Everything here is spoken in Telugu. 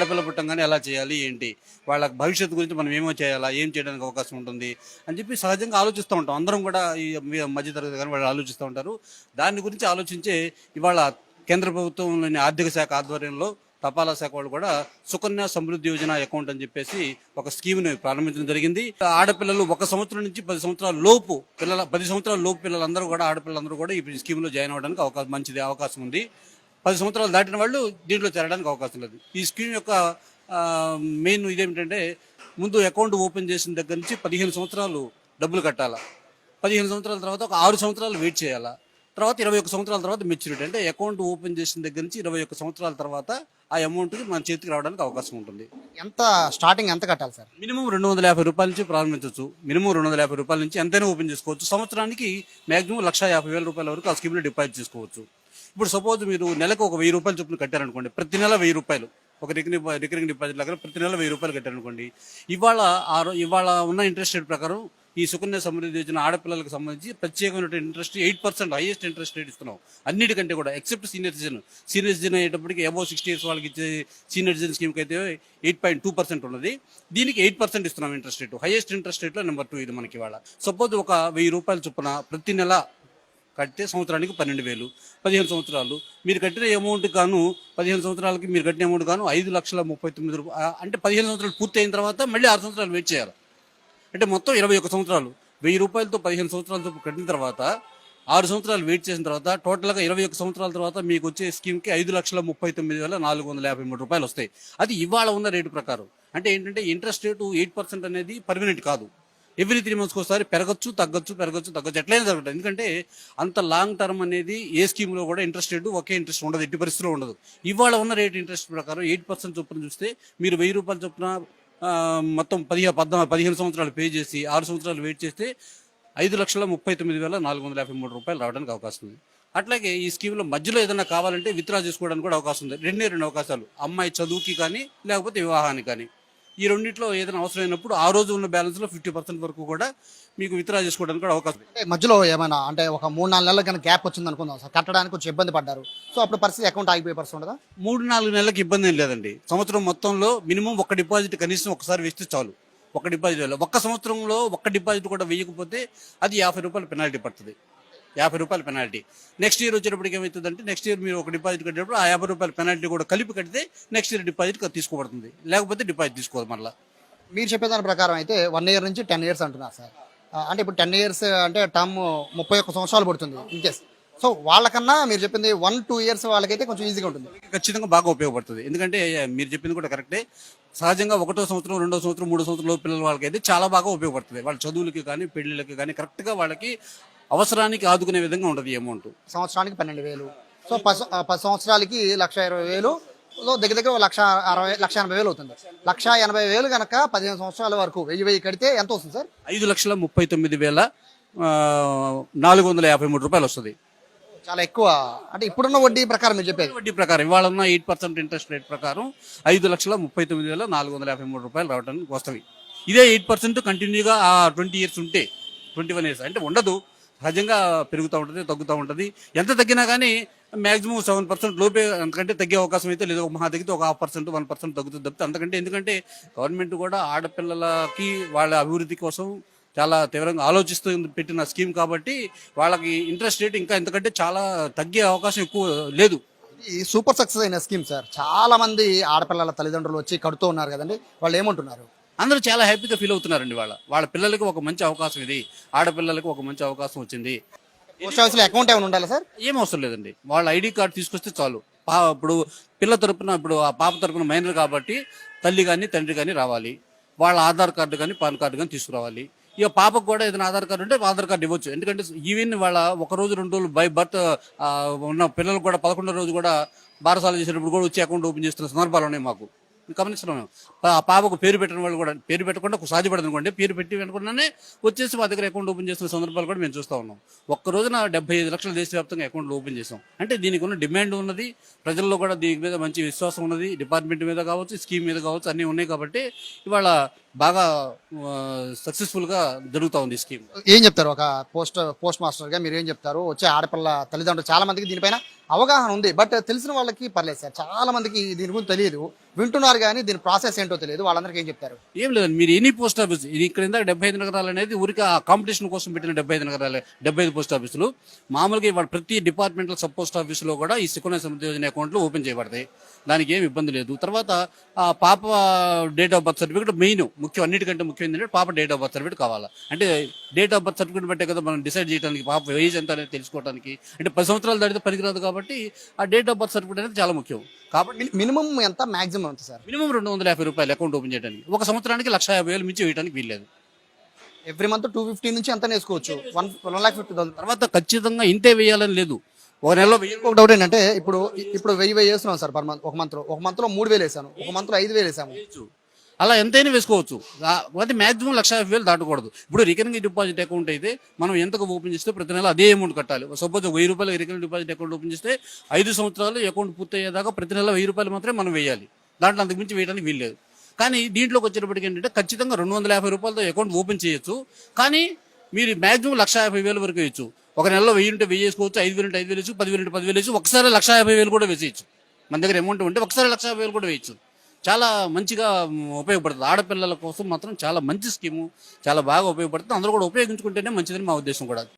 ఆడపిల్ల పుట్టంగానే ఎలా చేయాలి ఏంటి? వాళ్ళ భవిష్యత్తు గురించి మనం ఏమో చేయాలా ఏం చేయడానికి అవకాశం ఉంటుంది అని చెప్పి సహజంగా ఆలోచిస్తూ ఉంటాం. అందరం కూడా ఈ మధ్యతరగతి కానీ వాళ్ళు ఆలోచిస్తూ ఉంటారు. దాని గురించి ఆలోచించే ఇవాళ కేంద్ర ప్రభుత్వంలోని ఆర్థిక శాఖ ఆధ్వర్యంలో తపాలా శాఖ వాళ్ళు కూడా సుకన్య సమృద్ధి యోజన అకౌంట్ అని చెప్పేసి ఒక స్కీమ్ని ప్రారంభించడం జరిగింది. ఆడపిల్లలు ఒక సంవత్సరం నుంచి పది సంవత్సరాల లోపు పిల్లల పది సంవత్సరాల లోపు పిల్లలందరూ కూడా ఆడపిల్లలందరూ కూడా ఈ స్కీమ్లో జాయిన్ అవ్వడానికి అవకాశం మంచిది అవకాశం ఉంది. పది సంవత్సరాలు దాటిన వాళ్ళు దీంట్లో చేరడానికి అవకాశం లేదు. ఈ స్కీమ్ యొక్క మెయిన్ ఇదేమిటంటే ముందు అకౌంట్ ఓపెన్ చేసిన దగ్గర నుంచి పదిహేను సంవత్సరాలు డబ్బులు కట్టాలా? పదిహేను సంవత్సరాల తర్వాత ఒక ఆరు సంవత్సరాలు వెయిట్ చేయాలా? తర్వాత ఇరవై ఒక్క సంవత్సరాల తర్వాత మెచ్యూరిటీ. అంటే అకౌంట్ ఓపెన్ చేసిన దగ్గర నుంచి ఇరవై ఒక్క సంవత్సరాల తర్వాత ఆ అమౌంట్కి మన చేతికి రావడానికి అవకాశం ఉంటుంది. ఎంత స్టార్టింగ్ ఎంత కట్టాలి సార్? మినిమం రెండు వందల యాభై రూపాయల నుంచి ప్రారంభించవచ్చు. మినిమం రెండు వందల యాభై రూపాయల నుంచి ఎంతైనా ఓపెన్ చేసుకోవచ్చు. సంవత్సరానికి మాక్సిమం లక్ష యాభై వేల రూపాయల వరకు ఆ స్కీమ్లో డిపాజిట్ చేసుకోవచ్చు. ఇప్పుడు సపోజ్ మీరు నెలకు ఒక వెయ్యి రూపాయలు చొప్పున కట్టారనుకోండి ప్రతి నెల వెయ్యి రూపాయలు. ఒక రికరింగ్ రికరింగ్ డిపాజిట్ లాగా ప్రతి నెల వెయ్యి రూపాయలు కట్టారనుకోండి ఇవాళ ఇవాళ ఉన్న ఇంట్రెస్ట్ రేట్ ప్రకారం ఈ సుకన్య సమృద్ధి యోజన ఆడపిల్లలకు సంబంధించి ప్రత్యేకమైన interest eight percent highest interest rate ఇస్తున్నాం. అన్నిటికంటే కూడా except senior citizen. Senior citizen అయ్యేటప్పటికి అబౌవ్ సిక్స్టీ ఇయర్స్ వాళ్ళకి ఇచ్చే సీనియర్ సిటిజన్ స్కీమ్కి అయితే ఎయిట్ పాయింట్ టూ పర్సెంట్ ఉన్నది. దీనికి ఎయిట్ పర్సెంట్ ఇస్తున్నాం ఇంట్రెస్ట్ రేట్. హైయెస్ట్ ఇంట్రెస్ట్ రేట్లో నెంబర్ టూ ఇది మనకి ఇవాళ. సపోజ్ ఒక వెయ్యి రూపాయల చొప్పున ప్రతి నెల కట్టే సంవత్సరానికి పన్నెండు వేలు పదిహేను సంవత్సరాలు. మీరు కట్టిన అమౌంట్ గాను పదిహేను సంవత్సరాలకి మీరు కట్టిన అమౌంట్ గాను ఐదు లక్షల ముప్పై తొమ్మిది రూపాయలు అంటే పదిహేను సంవత్సరాలు పూర్తి అయిన తర్వాత మళ్ళీ ఆరు సంవత్సరాలు వెయిట్ చేయాలి. అంటే మొత్తం ఇరవై ఒక్క సంవత్సరాలు. వెయ్యి రూపాయలతో పదిహేను సంవత్సరాలతో కట్టిన తర్వాత ఆరు సంవత్సరాలు వెయిట్ చేసిన తర్వాత టోటల్గా ఇరవై ఒక్క సంవత్సరాల తర్వాత మీకు వచ్చే స్కీమ్కి ఐదు లక్షల ముప్పై తొమ్మిది వేల నాలుగు వందల యాభై మూడు రూపాయలు వస్తాయి. అది ఇవాళ ఉన్న రేటు ప్రకారం. అంటే ఏంటంటే ఇంట్రెస్ట్ రేటు ఎయిట్ పర్సెంట్ అనేది పర్మనెంట్ కాదు. ఎవ్రీ త్రీ మంత్స్కి ఒకసారి పెరగచ్చు తగ్గచ్చు పెరగచ్చు తగ్గచ్చు. ఎట్లయినా జరుగుతుంది ఎందుకంటే అంత లాంగ్ టర్మ్ అనేది ఏ స్కీమ్లో కూడా ఇంట్రెస్ట్ రేటు ఒకే ఇంట్రెస్ట్ ఉండదు ఎట్టి పరిస్థితిలో ఉండదు. ఇవాళ ఉన్న రేట్ ఇంట్రెస్ట్ ప్రకారం ఎయిట్ పర్సెంట్ చొప్పున చూస్తే మీరు వెయ్యి రూపాయల చొప్పున మొత్తం పదిహేను పద్నా పదిహేను సంవత్సరాలు పే చేసి ఆరు సంవత్సరాలు వెయిట్ చేస్తే ఐదు లక్షల ముప్పై తొమ్మిది వేల నాలుగు వందల యాభై మూడు రూపాయలు రావడానికి అవకాశం ఉంది. అట్లాగే ఈ స్కీమ్లో మధ్యలో ఏదైనా కావాలంటే విత్డ్రా చేసుకోవడానికి కూడా అవకాశం ఉంది. రెండే రెండు అవకాశాలు. అమ్మాయి చదువుకి కానీ లేకపోతే వివాహానికి కానీ. ఈ రెండిట్లో ఏదైనా అవసరమైనప్పుడు ఆ రోజు ఉన్న బ్యాలెన్స్లో ఫిఫ్టీ పర్సెంట్ వరకు కూడా మీకు విత్డ్రా చేసుకోవడానికి కూడా అవకాశం ఉంది. అంటే మధ్యలో ఏమైనా అంటే ఒక మూడు నాలుగు నెలల కన్నా గ్యాప్ వచ్చింది అనుకుందాం సార్. కట్టడానికి కొంచెం ఇబ్బంది పడ్డారు. సో అప్పుడు పరిస్థితి అకౌంట్ ఆగిపోయే పరిస్థితి ఉండదా? మూడు నాలుగు నెలలకు ఇబ్బంది ఏం లేదండి. సంవత్సరం మొత్తంలో మినిమం ఒక డిపాజిట్ కనీసం ఒకసారి వేస్తే చాలు. ఒక డిపాజిట్. ఒక్క సంవత్సరంలో ఒక్క డిపాజిట్ కూడా వేయకపోతే అది యాభై రూపాయలు పెనాల్టీ పడుతుంది. యాభై రూపాయల పెనాల్టీ నెక్స్ట్ ఇయర్ వచ్చేటప్పటికి ఏమవుతుందంటే నెక్స్ట్ ఇయర్ మీరు ఒక డిపాజిట్ కట్టేటప్పుడు ఆ యాభై రూపాయల పెనాల్టీ కూడా కలిపి కడితే నెక్స్ట్ ఇయర్ డిపాజిట్ తీసుకోబడుతుంది. లేకపోతే డిపాజిట్ తీసుకోదు మళ్ళీ. మీరు చెప్పేదాని ప్రకారం అయితే వన్ ఇయర్ నుంచి టెన్ ఇయర్స్ అంటున్నారు సార్. అంటే ఇప్పుడు టెన్ ఇయర్స్ అంటే టర్మ్ ముప్పై ఒక్క సంవత్సరాలు పడుతుంది ఇన్ కేస్ సో వాళ్ళకన్నా మీరు చెప్పింది వన్ టూ ఇయర్స్ వాళ్ళకైతే కొంచెం ఈజీగా ఉంటుంది. ఖచ్చితంగా బాగా ఉపయోగపడుతుంది. ఎందుకంటే మీరు చెప్పింది కూడా కరెక్టే సహజంగా ఒకటో సంవత్సరం రెండో సంవత్సరం మూడో సంవత్సరం పిల్లల వాళ్ళకి అయితే చాలా బాగా ఉపయోగపడుతుంది. వాళ్ళ చదువులకి కానీ పెళ్ళిళ్ళకి కానీ కరెక్ట్గా వాళ్ళకి అవసరానికి ఆదుకునే విధంగా ఉంటుంది అమౌంట్ సంవత్సరానికి పన్నెండు వేలు. సో పది సంవత్సరాలకి లక్ష ఇరవై వేలు. దగ్గర దగ్గర లక్ష అరవై లక్ష ఎనభై వేలు అవుతుంది. లక్ష ఎనభై వేలు కనుక పదిహేను సంవత్సరాల వరకు వెయ్యి వెయ్యి కడితే ఎంత వస్తుంది సార్? ఐదు లక్షల ముప్పై తొమ్మిది వేల నాలుగు వందల యాభై మూడు రూపాయలు వస్తుంది. చాలా ఎక్కువ. అంటే ఇప్పుడున్న వడ్డీ ప్రకారం మీరు చెప్పేది. వడ్డీ ప్రకారం ఇవాళ ఉన్న ఎయిట్ పర్సెంట్ ఇంట్రెస్ట్ రేట్ ప్రకారం ఐదు లక్షల ముప్పై తొమ్మిది వేల నాలుగు వందల యాభై మూడు రూపాయలు రావడానికి వస్తాయి ఇదే ఎయిట్ పర్సెంట్ కంటిన్యూగా ఆ ట్వంటీ ఇయర్స్ ఉంటే ట్వంటీ వన్ ఇయర్స్ అంటే ఉండదు. సహజంగా పెరుగుతూ ఉంటుంది తగ్గుతూ ఉంటుంది. ఎంత తగ్గినా కానీ మాక్సిమం సెవెన్ పర్సెంట్ లోపే అంతకంటే తగ్గే అవకాశం అయితే లేదు. మహా తగ్గితే ఒక హాఫ్ పర్సెంట్ వన్ పర్సెంట్ తగ్గుతుంది తప్పితే అంతకంటే ఎందుకంటే గవర్నమెంట్ కూడా ఆడపిల్లలకి వాళ్ళ అభివృద్ధి కోసం చాలా తీవ్రంగా ఆలోచిస్తూ పెట్టిన స్కీమ్ కాబట్టి వాళ్ళకి ఇంట్రెస్ట్ రేట్ ఇంకా ఎందుకంటే చాలా తగ్గే అవకాశం ఎక్కువ లేదు. ఈ సూపర్ సక్సెస్ అయిన స్కీమ్ సార్ చాలా మంది ఆడపిల్లల తల్లిదండ్రులు వచ్చి కడుతూ ఉన్నారు కదండి. వాళ్ళు ఏమంటున్నారు? అందరూ చాలా హ్యాపీగా ఫీల్ అవుతున్నారండి వాళ్ళ. వాళ్ళ పిల్లలకి ఒక మంచి అవకాశం ఇది. ఆడపిల్లలకి ఒక మంచి అవకాశం వచ్చింది. పోస్ట్ ఆఫీస్లో అకౌంట్ ఏమైనా ఉండాలి సార్? ఏం అవసరం లేదండి. వాళ్ళ ఐడి కార్డు తీసుకొస్తే చాలు. పా ఇప్పుడు పిల్ల తరపున ఇప్పుడు ఆ పాప తరపున మైనర్ కాబట్టి తల్లి కానీ తండ్రి కానీ రావాలి. వాళ్ళ ఆధార్ కార్డు కానీ పాన్ కార్డు కానీ తీసుకురావాలి. ఇక పాపకు కూడా ఏదైనా ఆధార్ కార్డు ఉంటే ఆధార్ కార్డు ఇవ్వచ్చు. ఎందుకంటే ఈవెన్ వాళ్ళ ఒక రోజు రెండు రోజులు బై బర్త్ ఉన్న పిల్లలు కూడా పదకొండో రోజు కూడా బారసాల చేసేటప్పుడు కూడా వచ్చి అకౌంట్ ఓపెన్ చేస్తున్న సందర్భాలు ఉన్నాయి మాకు. గమనిస్తున్నాం ఆ పాపకు పేరు పెట్టిన వాళ్ళు కూడా పేరు పెట్టకుండా ఒక సాధ్యపడదు అనుకోండి పేరు పెట్టి వెనుకున్నానే వచ్చేసి మా దగ్గర అకౌంట్ ఓపెన్ చేస్తున్న సందర్భాలు కూడా మేము చూస్తూ ఉన్నాం. ఒక్క రోజున డెబ్బై ఐదు లక్షల దేశవ్యాప్తంగా అకౌంట్లు ఓపెన్ చేసాం అంటే దీనికి ఉన్న డిమాండ్ ఉన్నది ప్రజల్లో కూడా దీని మీద మంచి విశ్వాసం ఉన్నది డిపార్ట్మెంట్ మీద కావచ్చు స్కీమ్ మీద కావచ్చు అన్నీ ఉన్నాయి కాబట్టి ఇవాళ బాగా సక్సెస్ఫుల్గా జరుగుతూ ఉంది ఈ స్కీమ్ ఏం చెప్తారు? ఒక పోస్ట్ పోస్ట్ మాస్టర్గా మీరు ఏం చెప్తారు? వచ్చే ఆడపిల్ల తల్లిదండ్రులు చాలా మందికి దీనిపైన అవగాహన ఉంది. బట్ తెలిసిన వాళ్ళకి పర్లేదు సార్. చాలా మందికి దీని గురించి తెలియదు. వింటున్నారు కానీ దీని ప్రాసెస్ ఏంటో తెలియదు. వాళ్ళందరికీ ఏం చెప్తారు? ఏం లేదు మీరు ఎనీ పోస్ట్ ఆఫీస్ ఇది ఇక్కడ ఇందాక డెబ్బై ఐదు నగరాలు అనేది ఊరికి ఆ కాంపిటీషన్ కోసం పెట్టిన డెబ్బై ఐదు నగరాలు డెబ్బై ఐదు పోస్ట్ ఆఫీసులు. మామూలుగా ఇవాళ ప్రతి డిపార్ట్మెంటల్ సబ్ పోస్ట్ ఆఫీసులో కూడా ఈ సుకన్య సమృద్ధి యోజన అకౌంట్లు ఓపెన్ చేయబడతాయి. దానికి ఏమి ఇబ్బంది లేదు. తర్వాత ఆ పాప date of birth certificate main ముఖ్యం అన్నిటికంటే ముఖ్యం ఏంటంటే పాప డేట్ ఆఫ్ బర్త్ సర్టిఫికేట్ కావాలా. అంటే డేట్ ఆఫ్ బర్త్ సర్టిఫికేట్ బట్టే కదా మనం డిసైడ్ చేయడానికి పాప ఏజ్ ఎంత అనేది తెలుసుకోవడానికి అంటే పది సంవత్సరాలు దాటితే పనికిరాదు కాబట్టి ఆ డేట్ ఆఫ్ బర్త్ సర్టిఫికేట్ అనేది చాలా ముఖ్యం. కాబట్టి మినిమం ఎంత మాక్సిమం ఎంత సార్? మినిమం రెండు వందల యాభై రూపాయలు అకౌంట్ ఓపెన్ చేయడానికి. ఒక సంవత్సరానికి లక్ష యాభై వేలు మించి వేయడానికి వీల్లేదు. ఎవ్రీ మంత్ టూ ఫిఫ్టీ నుంచి ఎంత వేసుకోవచ్చు one one lakh fifty thousand తర్వాత ఖచ్చితంగా ఇంతే వేయాలని లేదు. ఒక నెలలో వెయ్యి ఒక డౌట్ ఏంటంటే ఇప్పుడు ఇప్పుడు వెయ్యి వెయ్యి వేస్తున్నాం సార్ పర్ మంత్ ఒక మంత్లో ఒక మంత్లో మూడు వేలు వేసాను. ఒక మంత్లో ఐదు వేలు వేసాము. అలా ఎంతైనా వేసుకోవచ్చు. అది మాక్సిమం లక్ష యాభై వేలు దాటకూడదు. ఇప్పుడు రికరింగ్ డిపాజిట్ అకౌంట్ అయితే మనం ఎంతకు ఓపెన్ చేస్తే ప్రతి నెల అదే అమౌంట్ కట్టాలి. సపోజ్ వెయ్యి రూపాయలు రికరింగ్ డిపాజిట్ అకౌంట్ ఓపెన్ చేస్తే ఐదు సంవత్సరాలు అకౌంట్ పూర్తయ్యేదాకా ప్రతి నెల వెయ్యి రూపాయలు మాత్రమే మనం వేయాలి. దాంట్లో అంతకుమించి వేయడానికి వీల్లేదు. కానీ దీంట్లోకి వచ్చేటప్పటికి ఏంటంటే ఖచ్చితంగా రెండు వందల యాభై రూపాయలతో అకౌంట్ ఓపెన్ చేయొచ్చు. కానీ మీరు మాక్సిమం లక్ష యాభై వేలు వరకు వేయచ్చు. ఒక నెలలో వెయ్యి ఉంటే వెయ్యి వేసుకోవచ్చు ఐదు వేలు ఉంటే ఐదు వేలు వేసు పది వేలు ఉంటే పదివేలు వేసు ఒకసారి లక్ష యాభై వేలు కూడా వేసేయచ్చు. మన దగ్గర అమౌంట్ ఉంటే ఒకసారి లక్ష యాభై వేలు కూడా వేయచ్చు. చాలా మంచిగా ఉపయోగపడుతుంది. ఆడపిల్లల కోసం మాత్రం చాలా మంచి స్కీము చాలా బాగా ఉపయోగపడుతుంది. అందరూ కూడా ఉపయోగించుకుంటేనే మంచిదని మా ఉద్దేశం కూడా.